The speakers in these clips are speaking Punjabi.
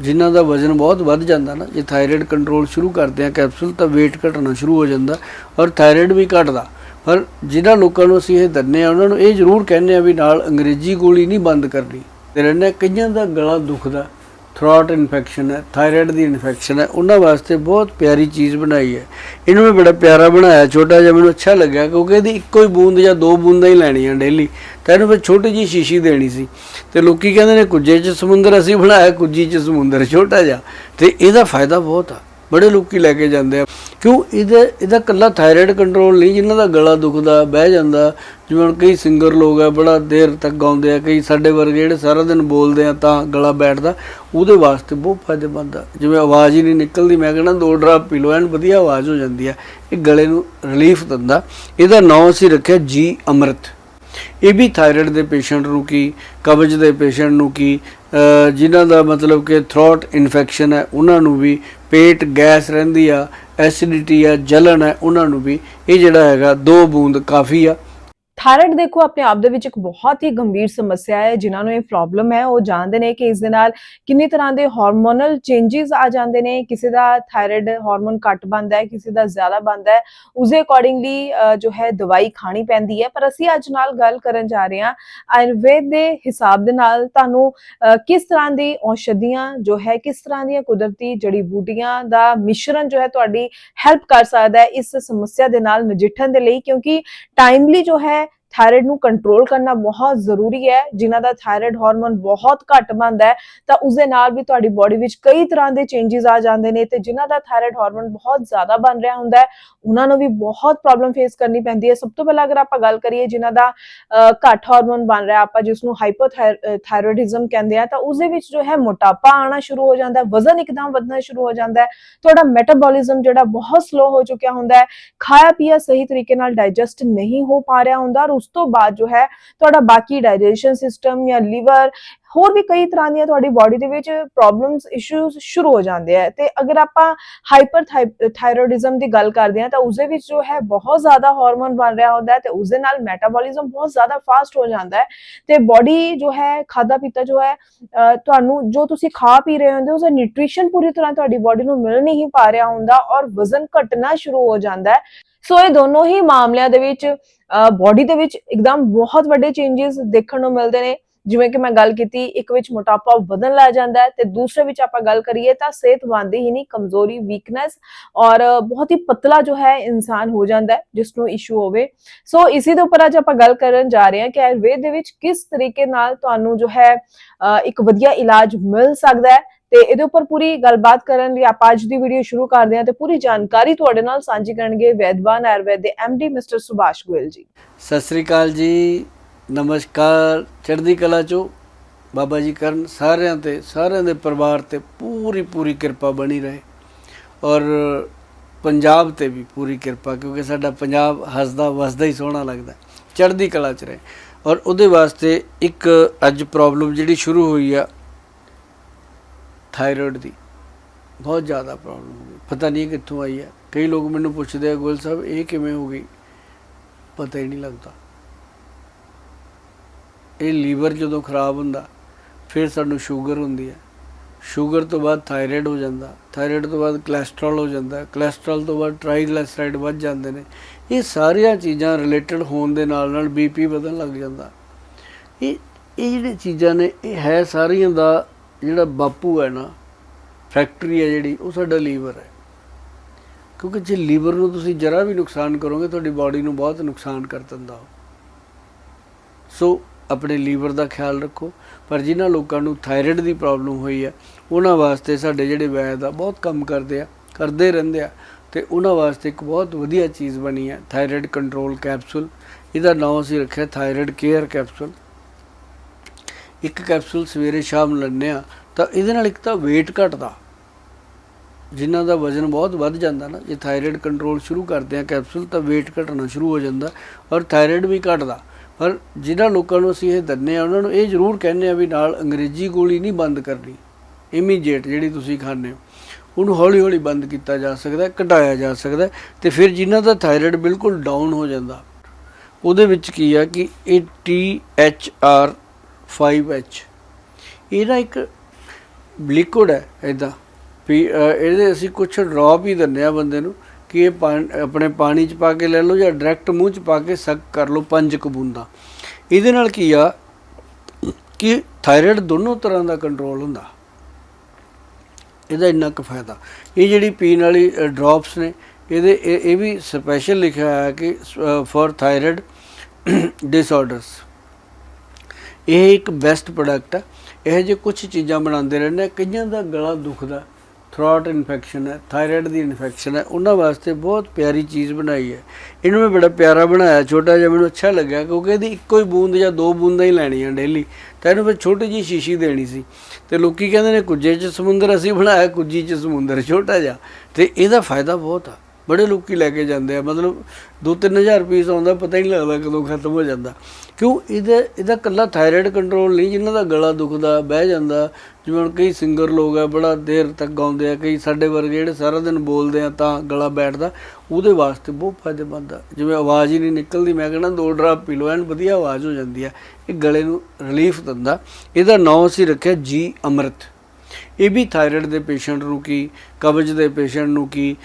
ਜਿਨ੍ਹਾਂ ਦਾ ਵਜ਼ਨ ਬਹੁਤ ਵੱਧ ਜਾਂਦਾ ਨਾ, ਜੇ ਥਾਇਰਾਇਡ ਕੰਟਰੋਲ ਸ਼ੁਰੂ ਕਰਦੇ ਆ ਕੈਪਸੂਲ ਤਾਂ weight ਘਟਣਾ ਸ਼ੁਰੂ ਹੋ ਜਾਂਦਾ ਔਰ ਥਾਇਰਾਇਡ ਵੀ ਘਟਦਾ। ਪਰ ਜਿਨ੍ਹਾਂ ਲੋਕਾਂ ਨੂੰ ਅਸੀਂ ਇਹ ਦਿੰਦੇ ਆ, ਉਹਨਾਂ ਨੂੰ ਇਹ ਜ਼ਰੂਰ ਕਹਿੰਦੇ ਆ ਵੀ ਨਾਲ ਅੰਗਰੇਜ਼ੀ ਗੋਲੀ ਨਹੀਂ ਬੰਦ ਕਰਨੀ। ਤੇ ਰਹਿੰਦੇ ਕਈਆਂ ਦਾ ਗਲਾ ਦੁਖਦਾ ਥਰੋਟ ਇਨਫੈਕਸ਼ਨ ਹੈ, ਥਾਇਰਾਇਡ ਦੀ ਇਨਫੈਕਸ਼ਨ ਹੈ, ਉਹਨਾਂ ਵਾਸਤੇ ਬਹੁਤ ਪਿਆਰੀ ਚੀਜ਼ ਬਣਾਈ ਹੈ। ਇਹਨੂੰ ਮੈਂ ਬੜਾ ਪਿਆਰਾ ਬਣਾਇਆ, ਛੋਟਾ ਜਿਹਾ ਮੈਨੂੰ ਅੱਛਾ ਲੱਗਿਆ, ਕਿਉਂਕਿ ਇਹਦੀ ਇੱਕੋ ਹੀ ਬੂੰਦ ਜਾਂ ਦੋ ਬੂੰਦਾਂ ਹੀ ਲੈਣੀਆਂ ਡੇਲੀ ਤਾਂ ਇਹਨੂੰ ਫਿਰ ਛੋਟੀ ਜੀ ਸ਼ੀਸ਼ੀ ਦੇਣੀ ਸੀ। ਤੇ ਲੋਕੀ ਕਹਿੰਦੇ ਨੇ, ਕੁੱਜੇ 'ਚ ਸਮੁੰਦਰ ਅਸੀਂ ਬਣਾਇਆ, ਕੁੱਜੀ 'ਚ ਸਮੁੰਦਰ, ਛੋਟਾ ਜਿਹਾ। ਤੇ ਇਹਦਾ ਫਾਇਦਾ ਬਹੁਤ ਆ। ਬੜੇ ਲੋਕੀ ਲੈ ਕੇ ਜਾਂਦੇ ਆ। ਕਿਉਂ? ਇਹਦਾ ਇਹਦਾ ਕੱਲਾ ਥਾਇਰਾਇਡ ਕੰਟਰੋਲ ਨਹੀਂ, ਜਿਨ੍ਹਾਂ ਦਾ ਗਲਾ ਦੁਖਦਾ, ਬਹਿ ਜਾਂਦਾ, ਜਿਵੇਂ ਹੁਣ ਕਈ ਸਿੰਗਰ ਲੋਕ ਆ, ਬੜਾ ਦੇਰ ਤੱਕ ਗਾਉਂਦੇ ਆ, ਕਈ ਸਾਡੇ ਵਰਗੇ ਜਿਹੜੇ ਸਾਰਾ ਦਿਨ ਬੋਲਦੇ ਆ, ਤਾਂ ਗਲਾ ਬੈਠਦਾ, ਉਹਦੇ ਵਾਸਤੇ ਬਹੁਤ ਫਾਇਦੇਮੰਦ ਆ। ਜਿਵੇਂ ਆਵਾਜ਼ ਹੀ ਨਹੀਂ ਨਿਕਲਦੀ, ਮੈਂ ਕਹਿੰਦਾ ਦੋ ਡਰਾਪ ਪੀ ਲਓ, ਐਨ ਵਧੀਆ ਆਵਾਜ਼ ਹੋ ਜਾਂਦੀ ਆ। ਇਹ ਗਲੇ ਨੂੰ ਰਿਲੀਫ ਦਿੰਦਾ। ਇਹਦਾ ਨਾਮ ਅਸੀਂ ਰੱਖਿਆ ਜੀ ਅੰਮ੍ਰਿਤ। ਇਹ ਵੀ ਥਾਇਰਾਇਡ ਦੇ ਪੇਸ਼ੈਂਟ ਨੂੰ ਕੀ, ਕਬਜ਼ ਦੇ ਪੇਸ਼ੈਂਟ ਨੂੰ ਕੀ ਜਿਨ੍ਹਾਂ ਦਾ ਮਤਲਬ ਕਿ ਥਰੋਟ ਇਨਫੈਕਸ਼ਨ ਹੈ, ਉਹਨਾਂ ਨੂੰ ਵੀ ਪੇਟ ਗੈਸ ਰਹਿੰਦੀ ਆ ਐਸਿਡਿਟੀ ਆ ਜਲਨ ਹੈ, ਉਹਨਾਂ ਨੂੰ ਵੀ। ਇਹ ਜਿਹੜਾ ਹੈਗਾ, ਦੋ ਬੂੰਦ ਕਾਫੀ ਆ। ਥਾਇਰਾਇਡ ਦੇਖੋ, ਆਪਣੇ ਆਪ ਦੇ ਵਿੱਚ ਇੱਕ ਬਹੁਤ ਹੀ ਗੰਭੀਰ ਸਮੱਸਿਆ ਹੈ, ਜਿਨ੍ਹਾਂ ਨੂੰ ਇਹ ਪ੍ਰੋਬਲਮ ਹੈ। ਉਹ ਜਾਣਦੇ ਨੇ ਕਿ ਇਸ ਦੇ ਨਾਲ ਕਿੰਨੀ ਤਰ੍ਹਾਂ ਦੇ ਹਾਰਮੋਨਲ ਚੇਂजेस ਆ ਜਾਂਦੇ ਨੇ, ਕਿਸੇ ਦਾ ਥਾਇਰਾਇਡ ਹਾਰਮੋਨ ਘੱਟ ਬਣਦਾ ਹੈ, ਕਿਸੇ ਦਾ ਜ਼ਿਆਦਾ ਬਣਦਾ ਹੈ। ਉਸੇ ਅਕੋਰਡਿੰਗਲੀ ਜੋ ਹੈ, ਦਵਾਈ ਖਾਣੀ ਪੈਂਦੀ ਹੈ। ਪਰ ਅਸੀਂ ਅੱਜ ਨਾਲ ਗੱਲ ਕਰਨ ਜਾ ਰਹੇ ਹਾਂ ਆਯੁਰਵੇਦ ਦੇ ਹਿਸਾਬ ਦੇ ਨਾਲ ਤੁਹਾਨੂੰ ਕਿਸ ਤਰ੍ਹਾਂ ਦੀ ਔਸ਼ਧੀਆਂ ਜੋ ਹੈ, ਕਿਸ ਤਰ੍ਹਾਂ ਦੀਆਂ ਕੁਦਰਤੀ ਜੜੀ ਬੂਟੀਆਂ ਦਾ ਮਿਸ਼ਰਣ ਜੋ ਹੈ ਤੁਹਾਡੀ ਹੈਲਪ ਕਰ ਸਕਦਾ ਹੈ ਇਸ ਸਮੱਸਿਆ ਦੇ ਨਾਲ ਨਜਿੱਠਣ ਦੇ ਲਈ। ਕਿਉਂਕਿ ਟਾਈਮਲੀ ਜੋ ਹੈ ਥਾਇਰਾਇਡ ਨੂੰ ਕੰਟਰੋਲ ਕਰਨਾ ਬਹੁਤ ਜ਼ਰੂਰੀ ਹੈ ਜਿਨ੍ਹਾਂ ਦਾ ਥਾਇਰਾਇਡ ਹਾਰਮੋਨ ਬਹੁਤ ਘੱਟ ਬਣਦਾ ਹੈ ਤਾਂ ਉਸ ਦੇ ਨਾਲ ਵੀ ਤੁਹਾਡੀ ਬਾਡੀ ਵਿੱਚ ਕਈ ਤਰ੍ਹਾਂ ਦੇ ਚੇਂजेस ਆ ਜਾਂਦੇ ਨੇ ਤੇ ਜਿਨ੍ਹਾਂ ਦਾ ਥਾਇਰਾਇਡ ਹਾਰਮੋਨ ਬਹੁਤ ਜ਼ਿਆਦਾ ਬਣ ਰਿਹਾ ਹੁੰਦਾ ਹੈ ਉਹਨਾਂ ਨੂੰ ਵੀ ਬਹੁਤ ਪ੍ਰੋਬਲਮ ਫੇਸ ਕਰਨੀ ਪੈਂਦੀ ਹੈ। ਸਭ ਤੋਂ ਪਹਿਲਾਂ ਅਗਰ ਆਪਾਂ ਗੱਲ ਕਰੀਏ ਜਿਨ੍ਹਾਂ ਦਾ ਅਹ, ਘੱਟ ਹਾਰਮੋਨ ਬਣ ਰਿਹਾ ਆਪਾਂ ਜਿਸ ਨੂੰ ਹਾਈਪੋਥਾਇਰੋਇਡਿਜ਼ਮ ਕਹਿੰਦੇ ਆ ਤਾਂ ਉਸ ਦੇ ਵਿੱਚ ਜੋ ਹੈ ਮੋਟਾਪਾ ਆਣਾ ਸ਼ੁਰੂ ਹੋ ਜਾਂਦਾ ਹੈ ਵਜ਼ਨ ਇੱਕਦਮ ਵਧਣਾ ਸ਼ੁਰੂ ਹੋ ਜਾਂਦਾ ਹੈ ਤੁਹਾਡਾ ਮੈਟਾਬੋਲਿਜ਼ਮ ਜਿਹੜਾ ਬਹੁਤ ਸਲੋ ਹੋ ਚੁੱਕਿਆ ਹੁੰਦਾ ਹੈ ਖਾਇਆ ਪੀਆ ਸਹੀ ਤਰੀਕੇ ਨਾਲ ਡਾਈਜੈਸਟ ਨਹੀਂ ਹੋ ਪਾ ਰਿਹਾ ਹੁੰਦਾ ਔਰ ਉਸ ਉਸ ਤੋਂ ਬਾਅਦ ਜੋ ਹੈ ਤੁਹਾਡਾ ਬਾਕੀ ਡਾਈਜੈਸ਼ਨ ਸਿਸਟਮ ਜਾਂ ਲੀਵਰ ਹੋਰ ਵੀ ਕਈ ਤਰ੍ਹਾਂ ਦੀਆਂ ਤੁਹਾਡੀ ਬਾਡੀ ਦੇ ਵਿੱਚ ਪ੍ਰੋਬਲਮਸ ਇਸ਼ੂਜ਼ ਸ਼ੁਰੂ ਹੋ ਜਾਂਦੇ ਆ। ਤੇ ਅਗਰ ਆਪਾਂ ਹਾਈਪਰ ਥਾਇਰੋਇਡਿਜ਼ਮ ਦੀ ਗੱਲ ਕਰਦੇ ਆ ਤਾਂ ਉਸ ਦੇ ਵਿੱਚ ਜੋ ਹੈ ਬਹੁਤ ਜ਼ਿਆਦਾ ਹਾਰਮੋਨ ਬਣ ਰਿਹਾ ਹੁੰਦਾ ਹੈ ਤੇ ਉਸ ਦੇ ਨਾਲ ਮੈਟਾਬੋਲਿਜ਼ਮ ਬਹੁਤ ਜ਼ਿਆਦਾ ਫਾਸਟ ਹੋ ਜਾਂਦਾ ਹੈ। ਤੇ ਬਾਡੀ ਜੋ ਹੈ ਖਾਦਾ ਪੀਤਾ ਜੋ ਹੈ ਤੁਹਾਨੂੰ ਜੋ ਤੁਸੀਂ ਖਾ ਪੀ ਰਹੇ ਹੁੰਦੇ ਉਸ ਦਾ ਨਿਊਟ੍ਰੀਸ਼ਨ ਪੂਰੀ ਤਰ੍ਹਾਂ ਤੁਹਾਡੀ ਬਾਡੀ ਨੂੰ ਮਿਲ ਨਹੀਂ ਪਾ ਰਿਹਾ ਹੁੰਦਾ ਔਰ ਵਜ਼ਨ ਘਟਣਾ ਸ਼ੁਰੂ ਹੋ ਜਾਂਦਾ ਹੈ। ਸੋ ਇਹ ਦੋਨੋਂ ਹੀ ਮਾਮਲਿਆਂ ਦੇ ਵਿੱਚ ਬਾਡੀ ਦੇ ਵਿੱਚ ਇੱਕਦਮ ਬਹੁਤ ਵੱਡੇ ਚੇਂजेस ਦੇਖਣ ਨੂੰ ਮਿਲਦੇ ਨੇ। ਜਿਵੇਂ ਕਿ ਮੈਂ ਗੱਲ ਕੀਤੀ, ਇੱਕ ਵਿੱਚ ਮੋਟਾਪਾ ਵਧਣ ਲੱਗ ਜਾਂਦਾ ਹੈ ਤੇ ਦੂਸਰੇ ਵਿੱਚ ਆਪਾਂ ਗੱਲ ਕਰੀਏ ਤਾਂ ਸਿਹਤ ਬਣਦੀ ਹੀ ਨਹੀਂ, ਕਮਜ਼ੋਰੀ ਵੀਕਨੈਸ ਔਰ ਬਹੁਤ ਹੀ ਪਤਲਾ ਜੋ ਹੈ ਇਨਸਾਨ ਹੋ ਜਾਂਦਾ ਹੈ ਜਿਸ ਨੂੰ ਇਸ਼ੂ ਹੋਵੇ। ਸੋ ਇਸੇ ਦੇ ਉੱਪਰ ਅੱਜ ਆਪਾਂ ਗੱਲ ਕਰਨ ਜਾ ਰਹੇ ਹਾਂ ਕਿ ਆਯੁਰਵੇਦ ਦੇ ਵਿੱਚ ਕਿਸ ਤਰੀਕੇ ਨਾਲ ਤੁਹਾਨੂੰ ਜੋ ਹੈ ਇੱਕ ਵਧੀਆ ਇਲਾਜ ਮਿਲ ਸਕਦਾ ਹੈ। ਤੇ ਇਹਦੇ ਉੱਪਰ ਪੂਰੀ ਗੱਲਬਾਤ ਕਰਨ ਲਈ ਆਪਾਂ ਅੱਜ ਦੀ ਵੀਡੀਓ ਸ਼ੁਰੂ ਕਰਦੇ ਹਾਂ ਤੇ ਪੂਰੀ ਜਾਣਕਾਰੀ ਤੁਹਾਡੇ ਨਾਲ ਸਾਂਝੀ ਕਰਨਗੇ ਵੈਦਵਾਨ ਆਯੁਰਵੈਦ ਦੇ ਡੀ ਮਿਸਟਰ ਸੁਭਾਸ਼ ਗੋਇਲ ਜੀ। ਸਤਿ ਸ੍ਰੀ ਅਕਾਲ ਜੀ, ਨਮਸਕਾਰ, ਚੜ੍ਹਦੀ ਕਲਾ ਚੋਂ ਬਾਬਾ ਜੀ ਕਰਨ ਸਾਰਿਆਂ ਤੇ, ਸਾਰਿਆਂ ਦੇ ਪਰਿਵਾਰ ਤੇ ਪੂਰੀ ਪੂਰੀ ਕਿਰਪਾ ਬਣੀ ਰਹੇ ਔਰ ਪੰਜਾਬ ਤੇ ਵੀ ਪੂਰੀ ਕਿਰਪਾ, ਕਿਉਂਕਿ ਸਾਡਾ ਪੰਜਾਬ ਹੱਸਦਾ, ਵਸਦਾ ਹੀ ਸੋਹਣਾ ਲੱਗਦਾ, ਚੜ੍ਹਦੀ ਕਲਾ ਚ ਰਹੇ ਔਰ ਉਹਦੇ ਵਾਸਤੇ ਇੱਕ ਅੱਜ ਪ੍ਰੋਬਲਮ ਜਿਹੜੀ ਸ਼ੁਰੂ ਹੋਈ ਆ ਥਾਇਰੋਇਡ ਦੀ। ਬਹੁਤ ਜ਼ਿਆਦਾ ਪ੍ਰੋਬਲਮ ਹੋ ਗਈ। ਪਤਾ ਨਹੀਂ ਕਿੱਥੋਂ ਆਈ ਹੈ। ਕਈ ਲੋਕ ਮੈਨੂੰ ਪੁੱਛਦੇ ਆ ਗੋਲ ਸਾਹਿਬ, ਇਹ ਕਿਵੇਂ ਹੋ ਗਈ? ਪਤਾ ਹੀ ਨਹੀਂ ਲੱਗਦਾ। ਇਹ ਲੀਵਰ ਜਦੋਂ ਖਰਾਬ ਹੁੰਦਾ, ਫਿਰ ਸਾਨੂੰ ਸ਼ੂਗਰ ਹੁੰਦੀ ਹੈ। ਸ਼ੂਗਰ ਤੋਂ ਬਾਅਦ ਥਾਇਰਾਇਡ ਹੋ ਜਾਂਦਾ। ਥਾਇਰਾਇਡ ਤੋਂ ਬਾਅਦ ਕੋਲੇਸਟ੍ਰੋਲ ਹੋ ਜਾਂਦਾ। ਕੋਲੇਸਟ੍ਰੋਲ ਤੋਂ ਬਾਅਦ ਟ੍ਰਾਈਗਲਾਈਸਰਾਈਡ ਵੱਧ ਜਾਂਦੇ ਨੇ। ਇਹ ਸਾਰੀਆਂ ਚੀਜ਼ਾਂ ਰਿਲੇਟਡ ਹੋਣ ਦੇ ਨਾਲ ਨਾਲ ਬੀਪੀ ਵਧਣ ਲੱਗ ਜਾਂਦਾ। ਇਹ ਇਹ ਜਿਹੜੇ ਚੀਜ਼ਾਂ ਨੇ, ਇਹ ਹੈ ਸਾਰੀਆਂ ਦਾ ਜਿਹੜਾ ਬਾਪੂ ਹੈ ਨਾ, ਫੈਕਟਰੀ ਹੈ ਜਿਹੜੀ, ਉਹ ਸਾਡਾ ਲੀਵਰ ਹੈ। ਕਿਉਂਕਿ ਜੇ ਲੀਵਰ ਨੂੰ ਤੁਸੀਂ ਜਰਾ ਵੀ ਨੁਕਸਾਨ ਕਰੋਗੇ, ਤੁਹਾਡੀ ਬਾਡੀ ਨੂੰ ਬਹੁਤ ਨੁਕਸਾਨ ਕਰ ਦਿੰਦਾ ਉਹ। ਸੋ, ਆਪਣੇ ਲੀਵਰ ਦਾ ਖਿਆਲ ਰੱਖੋ। ਪਰ ਜਿਨ੍ਹਾਂ ਲੋਕਾਂ ਨੂੰ ਥਾਇਰਾਇਡ ਦੀ ਪ੍ਰੋਬਲਮ ਹੋਈ ਹੈ, ਉਹਨਾਂ ਵਾਸਤੇ ਸਾਡੇ ਜਿਹੜੇ ਵੈਦ ਆ, ਬਹੁਤ ਕੰਮ ਕਰਦੇ ਆ, ਕਰਦੇ ਰਹਿੰਦੇ ਆ। ਤੇ ਉਹਨਾਂ ਵਾਸਤੇ ਇੱਕ ਬਹੁਤ ਵਧੀਆ ਚੀਜ਼ ਬਣੀ ਹੈ, ਥਾਇਰਾਇਡ ਕੰਟਰੋਲ ਕੈਪਸੂਲ। ਇਹਦਾ ਨਾਮ ਅਸੀਂ ਰੱਖਿਆ ਥਾਇਰਾਇਡ ਕੇਅਰ ਕੈਪਸੂਲ। ਇੱਕ ਕੈਪਸੂਲ ਸਵੇਰੇ ਸ਼ਾਮ ਲੈਂਦੇ ਆ ਤਾਂ ਇਹਦੇ ਨਾਲ ਇੱਕ ਤਾਂ weight ਘਟਦਾ। ਜਿਨ੍ਹਾਂ ਦਾ ਵਜ਼ਨ ਬਹੁਤ ਵੱਧ ਜਾਂਦਾ ਨਾ, ਜੇ ਥਾਇਰਾਇਡ ਕੰਟਰੋਲ ਸ਼ੁਰੂ ਕਰਦੇ ਆ ਕੈਪਸੂਲ, ਤਾਂ weight ਘਟਣਾ ਸ਼ੁਰੂ ਹੋ ਜਾਂਦਾ ਔਰ ਥਾਇਰਾਇਡ ਵੀ ਘਟਦਾ। ਪਰ ਜਿਨ੍ਹਾਂ ਲੋਕਾਂ ਨੂੰ ਅਸੀਂ ਇਹ ਦਿੰਦੇ ਆ ਉਹਨਾਂ ਨੂੰ ਇਹ ਜ਼ਰੂਰ ਕਹਿੰਦੇ ਆ ਵੀ ਨਾਲ ਅੰਗਰੇਜ਼ੀ ਗੋਲੀ ਨਹੀਂ ਬੰਦ ਕਰਨੀ। ਇਮੀਡੀਏਟ ਜਿਹੜੀ ਤੁਸੀਂ ਖਾਂਦੇ ਹੋ। ਉਹਨੂੰ ਹੌਲੀ ਹੌਲੀ ਬੰਦ ਕੀਤਾ ਜਾ ਸਕਦਾ ਘਟਾਇਆ ਜਾ ਸਕਦਾ ਹੈ ਤੇ ਫਿਰ ਜਿਨ੍ਹਾਂ ਦਾ ਥਾਇਰਾਇਡ ਬਿਲਕੁਲ ਡਾਊਨ ਹੋ ਜਾਂਦਾ। ਉਹਦੇ ਵਿੱਚ ਕੀ ਆ ਕਿ ਇਹ ਟੀ ਐੱਚ ਆਰ 5H ਇਹ ਨਾ ਇੱਕ ਲਿਕੁਇਡ ਹੈ ਇਦਾਂ ਵੀ ਇਹਦੇ ਅਸੀਂ ਕੁਝ ਡ੍ਰੌਪ ਹੀ ਦਿੰਦੇ ਆ ਬੰਦੇ ਨੂੰ ਕਿ ਇਹ ਪਾਣ- ਆਪਣੇ ਪਾਣੀ ਚ ਪਾ ਕੇ ਲੈ ਲਓ ਜਾਂ ਡਾਇਰੈਕਟ ਮੂੰਹ ਚ ਪਾ ਕੇ ਸਕ ਕਰ ਲਓ ਪੰਜ ਕੁ ਇਹਦੇ ਨਾਲ ਕੀ ਆ ਕਿ ਥਾਇਰਾਇਡ ਦੋਨੋਂ ਤਰ੍ਹਾਂ ਦਾ ਕੰਟਰੋਲ ਹੁੰਦਾ। ਇਹਦਾ ਇੰਨਾ ਕੁ ਫਾਇਦਾ। ਇਹ ਜਿਹੜੀ ਪੀਣ ਵਾਲੀ ਡ੍ਰੌਪਸ ਨੇ, ਇਹਦੇ, ਇਹ ਇਹ ਵੀ ਸਪੈਸ਼ਲ ਲਿਖਿਆ ਹੋਇਆ ਕਿ ਫॉर ਥਾਇਰਾਇਡ ਡਿਸਆਰਡਰਸ ਇਹ ਇੱਕ ਬੈਸਟ ਪ੍ਰੋਡਕਟ ਆ। ਇਹ ਜੇ ਕੁਝ ਚੀਜ਼ਾਂ ਬਣਾਉਂਦੇ ਰਹਿੰਦੇ ਕਈਆਂ ਦਾ ਗਲਾ ਦੁਖਦਾ ਥਰੋਟ ਇਨਫੈਕਸ਼ਨ ਹੈ ਥਾਇਰਾਇਡ ਦੀ ਇਨਫੈਕਸ਼ਨ ਹੈ ਉਹਨਾਂ ਵਾਸਤੇ ਬਹੁਤ ਪਿਆਰੀ ਚੀਜ਼ ਬਣਾਈ ਹੈ ਇਹਨੂੰ ਮੈਂ ਬੜਾ ਪਿਆਰਾ ਬਣਾਇਆ। ਛੋਟਾ ਜਿਹਾ ਮੈਨੂੰ ਅੱਛਾ ਲੱਗਿਆ ਕਿਉਂਕਿ ਇਹਦੀ ਇੱਕੋ ਹੀ ਬੂੰਦ ਜਾਂ ਦੋ ਬੂੰਦਾਂ ਹੀ ਲੈਣੀਆਂ ਡੇਲੀ ਤਾਂ ਇਹਨੂੰ ਫਿਰ ਛੋਟੀ ਜਿਹੀ ਸ਼ੀਸ਼ੀ ਦੇਣੀ ਸੀ। ਤੇ ਲੋਕੀ ਕਹਿੰਦੇ ਨੇ, ਕੁੱਜੇ 'ਚ ਸਮੁੰਦਰ ਅਸੀਂ ਬਣਾਇਆ, ਕੁੱਜੀ 'ਚ ਸਮੁੰਦਰ ਛੋਟਾ ਜਿਹਾ। ਤੇ ਇਹਦਾ ਫਾਇਦਾ ਬਹੁਤ ਆ। ਬੜੇ ਲੋਕੀ ਲੈ ਕੇ ਜਾਂਦੇ ਆ, ਮਤਲਬ 2-3000 ਪੀਸ ਆਉਂਦਾ, ਪਤਾ ਹੀ ਨਹੀਂ ਲੱਗਦਾ ਕਦੋਂ ਖਤਮ ਹੋ ਜਾਂਦਾ। ਕਿਉਂ? ਇਹਦਾ ਇਹਦਾ ਕੱਲਾ ਥਾਇਰਾਇਡ ਕੰਟਰੋਲ ਨਹੀਂ ਜਿਨ੍ਹਾਂ ਦਾ ਗਲਾ ਦੁਖਦਾ, ਬਹਿ ਜਾਂਦਾ, ਜਿਵੇਂ ਹੁਣ ਕਈ ਸਿੰਗਰ ਲੋਕ ਆ, ਬੜਾ ਦੇਰ ਤੱਕ ਗਾਉਂਦੇ ਆ, ਕਈ ਸਾਡੇ ਵਰਗੇ ਜਿਹੜੇ ਸਾਰਾ ਦਿਨ ਬੋਲਦੇ ਆ, ਤਾਂ ਗਲਾ ਬੈਠਦਾ, ਉਹਦੇ ਵਾਸਤੇ ਬਹੁਤ ਫਾਇਦੇਮੰਦ ਆ। ਜਿਵੇਂ ਆਵਾਜ਼ ਹੀ ਨਹੀਂ ਨਿਕਲਦੀ, ਮੈਂ ਕਹਿੰਦਾ ਦੋ ਡਰਾਪ ਪੀ ਲਓ, ਐਨ ਵਧੀਆ ਆਵਾਜ਼ ਹੋ ਜਾਂਦੀ ਆ। ਇਹ ਗਲੇ ਨੂੰ ਰਿਲੀਫ ਦਿੰਦਾ। ਇਹਦਾ ਨਾਮ ਅਸੀਂ ਰੱਖਿਆ ਜੀ ਅੰਮ੍ਰਿਤ। ਇਹ ਵੀ ਥਾਇਰਾਇਡ ਦੇ ਪੇਸ਼ੈਂਟ ਨੂੰ ਕੀ, ਕਬਜ਼ ਦੇ ਪੇਸ਼ੈਂਟ ਨੂੰ ਕੀ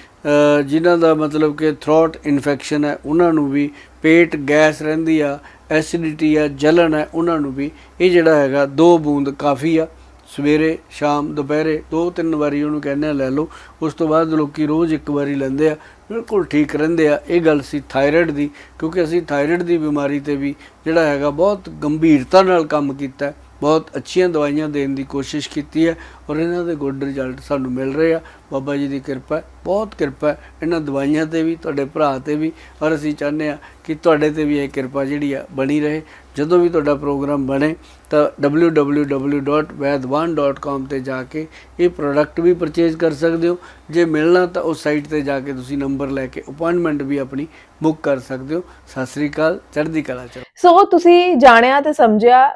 ਜਿਨ੍ਹਾਂ ਦਾ ਮਤਲਬ ਕਿ ਥਰੋਟ ਇਨਫੈਕਸ਼ਨ ਹੈ, ਉਹਨਾਂ ਨੂੰ ਵੀ ਪੇਟ ਗੈਸ ਰਹਿੰਦੀ ਆ ਐਸਿਡਿਟੀ ਆ ਜਲਨ ਹੈ, ਉਹਨਾਂ ਨੂੰ ਵੀ ਇਹ ਜਿਹੜਾ ਹੈਗਾ, ਦੋ ਬੂੰਦ ਕਾਫੀ ਆ। ਸਵੇਰੇ, ਸ਼ਾਮ, ਦੁਪਹਿਰੇ ਦੋ ਤਿੰਨ ਵਾਰੀ ਉਹਨੂੰ ਕਹਿੰਦੇ ਆ, ਲੈ ਲਓ। ਉਸ ਤੋਂ ਬਾਅਦ ਲੋਕੀ ਰੋਜ਼ ਇੱਕ ਵਾਰੀ ਲੈਂਦੇ ਆ। ਬਿਲਕੁਲ ਠੀਕ ਰਹਿੰਦੇ ਆ। ਇਹ ਗੱਲ ਸੀ ਥਾਇਰਾਇਡ ਦੀ, ਕਿਉਂਕਿ ਅਸੀਂ ਥਾਇਰਾਇਡ ਦੀ ਬਿਮਾਰੀ ਤੇ ਵੀ ਜਿਹੜਾ ਹੈਗਾ, ਬਹੁਤ ਗੰਭੀਰਤਾ ਨਾਲ ਕੰਮ ਕੀਤਾ। ਬਹੁਤ ਅੱਛੀਆਂ ਦਵਾਈਆਂ ਦੇਣ ਦੀ ਕੋਸ਼ਿਸ਼ ਕੀਤੀ ਹੈ ਔਰ ਇਹਨਾਂ ਦੇ ਗੁੱਡ ਰਿਜ਼ਲਟ ਸਾਨੂੰ ਮਿਲ ਰਹੇ ਆ। ਬਾਬਾ ਜੀ ਦੀ ਕਿਰਪਾ ਬਹੁਤ ਕਿਰਪਾ ਇਹਨਾਂ ਦਵਾਈਆਂ ਤੇ ਵੀ, ਤੁਹਾਡੇ ਭਰਾ ਤੇ ਵੀ ਔਰ ਅਸੀਂ ਚਾਹੁੰਦੇ ਆ ਕਿ ਤੁਹਾਡੇ ਤੇ ਵੀ ਇਹ ਕਿਰਪਾ ਜਿਹੜੀ ਆ ਬਣੀ ਰਹੇ। ਜਦੋਂ ਵੀ ਤੁਹਾਡਾ ਪ੍ਰੋਗਰਾਮ ਬਣੇ ਤਾਂ www.vaidwan.com ਤੇ ਜਾ ਕੇ ਇਹ ਪ੍ਰੋਡਕਟ ਵੀ ਪਰਚੇਜ਼ ਕਰ ਸਕਦੇ ਹੋ। ਜੇ ਮਿਲਣਾ ਤਾਂ ਉਸ ਸਾਈਟ ਤੇ ਜਾ ਕੇ ਤੁਸੀਂ ਨੰਬਰ ਲੈ ਕੇ ਅਪਾਇੰਟਮੈਂਟ ਵੀ ਆਪਣੀ ਬੁੱਕ ਕਰ ਸਕਦੇ ਹੋ। ਸਤਿ ਸ੍ਰੀ ਅਕਾਲ, ਚੜ੍ਹਦੀ ਕਲਾ ਚ ਸੋ ਤੁਸੀਂ ਜਾਣਿਆ ਤੇ ਸਮਝਿਆ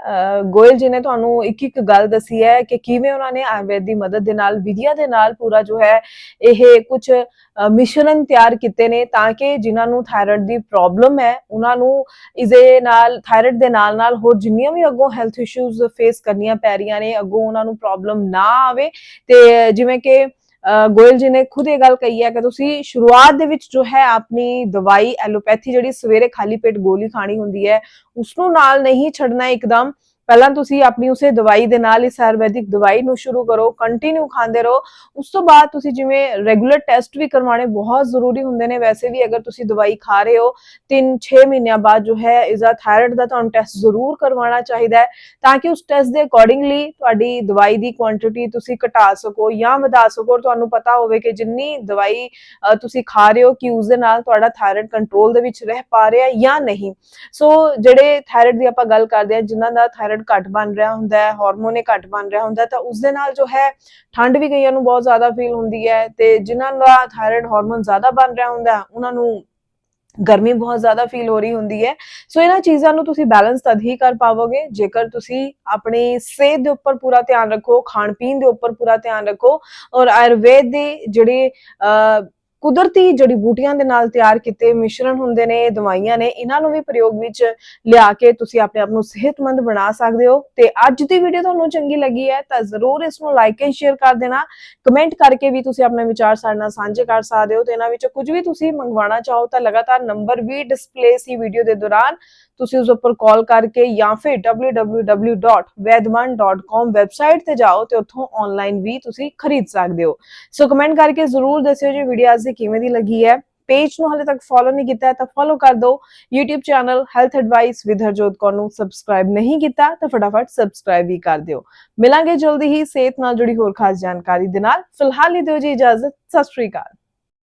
ਗੋਇਲ ਜੀ ਨੇ ਤੁਹਾਨੂੰ ਇੱਕ ਇੱਕ ਗੱਲ ਦੱਸੀ ਹੈ ਕਿ ਕਿਵੇਂ ਉਹਨਾਂ ਨੇ ਆਯੁਰਵੇਦ ਦੀ ਮਦਦ ਦੇ ਨਾਲ, ਵਿਧੀਆ ਦੇ ਨਾਲ ਪੂਰਾ ਜੋ ਹੈ, ਇਹ ਕੁਝ ਮਿਸ਼ਰਨ ਤਿਆਰ ਕੀਤੇ ਨੇ ਤਾਂ ਕਿ ਜਿਨ੍ਹਾਂ ਨੂੰ ਥਾਇਰਾਇਡ ਦੀ ਪ੍ਰੋਬਲਮ ਹੈ, ਉਹਨਾਂ ਨੂੰ ਇਸਦੇ ਨਾਲ ਥਾਇਰਾਇਡ ਦੇ ਨਾਲ ਨਾਲ ਹੋਰ ਜਿੰਨੀਆਂ ਵੀ ਅੱਗੋਂ ਹੈਲਥ ਇਸ਼ੂਜ਼ ਫੇਸ ਕਰਨੀਆਂ ਪੈ ਰਹੀਆਂ ਨੇ, ਅੱਗੋਂ ਉਹਨਾਂ ਨੂੰ ਪ੍ਰੋਬਲਮ ਨਾ ਆਵੇ। ਤੇ ਜਿਵੇਂ ਕਿ, ਅਹ, ਗੋਇਲ ਜੀ ਨੇ ਖੁਦ ਇਹ ਗੱਲ ਕਹੀ ਹੈ ਕਿ ਤੁਸੀਂ ਸ਼ੁਰੂਆਤ ਦੇ ਵਿੱਚ ਜੋ ਹੈ ਆਪਣੀ ਦਵਾਈ ਐਲੋਪੈਥੀ ਜਿਹੜੀ ਸਵੇਰੇ ਖਾਲੀ ਪੇਟ ਗੋਲੀ ਖਾਣੀ ਹੁੰਦੀ ਹੈ ਉਸ ਨੂੰ ਨਾਲ ਨਹੀਂ ਛੱਡਣਾ ਇੱਕਦਮ। ਪਹਿਲਾਂ ਤੁਸੀਂ ਆਪਣੀ ਉਸੇ ਦਵਾਈ ਦੇ ਨਾਲ ਇਸ ਆਯੁਰਵੈਦਿਕ ਦਵਾਈ ਨੂੰ ਸ਼ੁਰੂ ਕਰੋ ਕੰਟੀਨਿਊ ਖਾਂਦੇ ਰਹੋ। ਉਸ ਤੋਂ ਬਾਅਦ ਤੁਸੀਂ ਜਿਵੇਂ ਰੈਗੂਲਰ ਟੈਸਟ ਵੀ ਕਰਵਾਉਣੇ ਬਹੁਤ ਜ਼ਰੂਰੀ ਹੁੰਦੇ ਨੇ। ਵੈਸੇ ਵੀ ਅਗਰ ਤੁਸੀਂ ਦਵਾਈ ਖਾ ਰਹੇ ਹੋ 3-6 ਮਹੀਨਿਆਂ ਬਾਅਦ ਜੋ ਹੈ ਇਸਦਾ ਥਾਇਰਾਇਡ ਦਾ ਤੁਹਾਨੂੰ ਟੈਸਟ ਜ਼ਰੂਰ ਕਰਵਾਉਣਾ ਚਾਹੀਦਾ ਹੈ ਤਾਂ ਕਿ ਉਸ ਟੈਸਟ ਦੇ ਅਕੋਰਡਿੰਗਲੀ ਤੁਹਾਡੀ ਦਵਾਈ ਦੀ ਕੁਆਂਟੀਟੀ ਤੁਸੀਂ ਘਟਾ ਸਕੋ ਜਾਂ ਵਧਾ ਸਕੋ। ਔਰ ਤੁਹਾਨੂੰ ਪਤਾ ਹੋਵੇ ਕਿ ਜਿੰਨੀ ਦਵਾਈ ਤੁਸੀਂ ਖਾ ਰਹੇ ਹੋ ਕਿ ਉਸ ਦੇ ਨਾਲ ਤੁਹਾਡਾ ਥਾਇਰਾਇਡ ਕੰਟਰੋਲ ਦੇ ਵਿੱਚ ਰਹਿ ਪਾ ਰਿਹਾ ਜਾਂ ਨਹੀਂ। ਸੋ ਜਿਹੜੇ ਥਾਇਰਾਇਡ ਦੀ ਆਪਾਂ ਗੱਲ ਕਰਦੇ ਹਾਂ, ਜਿਨ੍ਹਾਂ ਦਾ ਥਾਇਰਾਇਡ ਘੱਟ ਬਣ ਰਿਹਾ ਹੁੰਦਾ ਹੈ ਹਾਰਮੋਨ ਘੱਟ ਬਣ ਰਿਹਾ ਹੁੰਦਾ ਤਾਂ ਉਸ ਦੇ ਨਾਲ ਜੋ ਹੈ ਠੰਡ ਵੀ ਕਈਆਂ ਨੂੰ ਬਹੁਤ ਜ਼ਿਆਦਾ ਫੀਲ ਹੁੰਦੀ ਹੈ ਤੇ ਜਿਨ੍ਹਾਂ ਦਾ ਥਾਇਰਾਇਡ ਹਾਰਮੋਨ ਜ਼ਿਆਦਾ ਬਣ ਰਿਹਾ ਹੁੰਦਾ ਉਹਨਾਂ ਨੂੰ ਗਰਮੀ ਬਹੁਤ ਜ਼ਿਆਦਾ ਫੀਲ ਹੋ ਰਹੀ ਹੁੰਦੀ ਹੈ। ਸੋ ਇਹਨਾਂ ਚੀਜ਼ਾਂ ਨੂੰ ਤੁਸੀਂ ਬੈਲੈਂਸ ਤਦ ਹੀ ਕਰ ਪਾਵੋਗੇ ਜੇਕਰ ਤੁਸੀਂ ਆਪਣੀ ਸਿਹਤ ਦੇ ਉੱਪਰ ਪੂਰਾ ਧਿਆਨ ਰੱਖੋ ਖਾਣ ਪੀਣ ਦੇ ਉੱਪਰ ਪੂਰਾ ਧਿਆਨ ਰੱਖੋ ਔਰ ਆਯੁਰਵੇਦ ਦੇ ਜਿਹੜੇ ਅਹ, ਕੁਦਰਤੀ ਜੜੀ ਬੂਟੀਆਂ ਦੇ ਨਾਲ ਤਿਆਰ ਕੀਤੇ ਮਿਸ਼ਰਣ ਹੁੰਦੇ ਨੇ, ਦਵਾਈਆਂ ਨੇ, ਇਹਨਾਂ ਨੂੰ ਵੀ ਪ੍ਰਯੋਗ ਵਿੱਚ ਲਿਆ ਕੇ ਤੁਸੀਂ ਆਪਣੇ ਆਪ ਨੂੰ ਸਿਹਤਮੰਦ ਬਣਾ ਸਕਦੇ ਹੋ। ਤੇ ਅੱਜ ਦੀ ਵੀਡੀਓ ਤੁਹਾਨੂੰ ਚੰਗੀ ਲੱਗੀ ਹੈ ਤਾਂ ਜ਼ਰੂਰ ਇਸ ਨੂੰ ਲਾਈਕ ਐਂਡ ਸ਼ੇਅਰ ਕਰ ਦੇਣਾ। ਕਮੈਂਟ ਕਰਕੇ ਵੀ ਤੁਸੀਂ ਆਪਣੇ ਵਿਚਾਰ ਸਾਡੇ ਨਾਲ ਸਾਂਝੇ ਕਰ ਸਕਦੇ ਹੋ। ਤੇ ਇਹਨਾਂ ਵਿੱਚੋਂ ਕੁਝ ਵੀ ਤੁਸੀਂ ਮੰਗਵਾਉਣਾ ਚਾਹੋ ਤਾਂ ਲਗਾਤਾਰ ਨੰਬਰ ਵੀ ਡਿਸਪਲੇ ਸੀ ਵੀਡੀਓ ਦੇ ਦੌਰਾਨ। ਤੁਸੀਂ ਉਸ ਉੱਪਰ ਕਾਲ ਕਰਕੇ ਜਾਂ ਫਿਰ www.vedman.com ਵੈਬਸਾਈਟ ਤੇ ਜਾਓ ਤੇ ਉੱਥੋਂ ਆਨਲਾਈਨ ਵੀ ਤੁਸੀਂ ਖਰੀਦ ਸਕਦੇ ਹੋ ਸੋ ਕਮੈਂਟ ਕਰਕੇ ਜ਼ਰੂਰ ਦੱਸਿਓ ਜੀ ਵੀਡੀਓ ਅੱਜ ਦੀ ਕਿਵੇਂ ਦੀ ਲੱਗੀ ਹੈ ਪੇਜ ਨੂੰ ਹਲੇ ਤੱਕ ਫੋਲੋ ਨਹੀਂ ਕੀਤਾ ਹੈ ਤਾਂ ਫੋਲੋ ਕਰ ਦਿਓ YouTube channel health advice with Harjot Kaur ਨੂੰ ਸਬਸਕ੍ਰਾਈਬ ਨਹੀਂ ਕੀਤਾ ਤਾਂ ਫਟਾਫਟ ਸਬਸਕ੍ਰਾਈਬ ਵੀ ਕਰ ਦਿਓ ਮਿਲਾਂਗੇ ਜਲਦੀ ਹੀ ਸਿਹਤ ਨਾਲ ਜੁੜੀ ਹੋਰ ਖਾਸ ਜਾਣਕਾਰੀ ਦੇ ਨਾਲ ਫਿਲਹਾਲ ਲਈ ਦਿਓ ਜੀ ਇਜਾਜ਼ਤ ਸਤਿ ਸ਼੍ਰੀ ਅਕਾਲ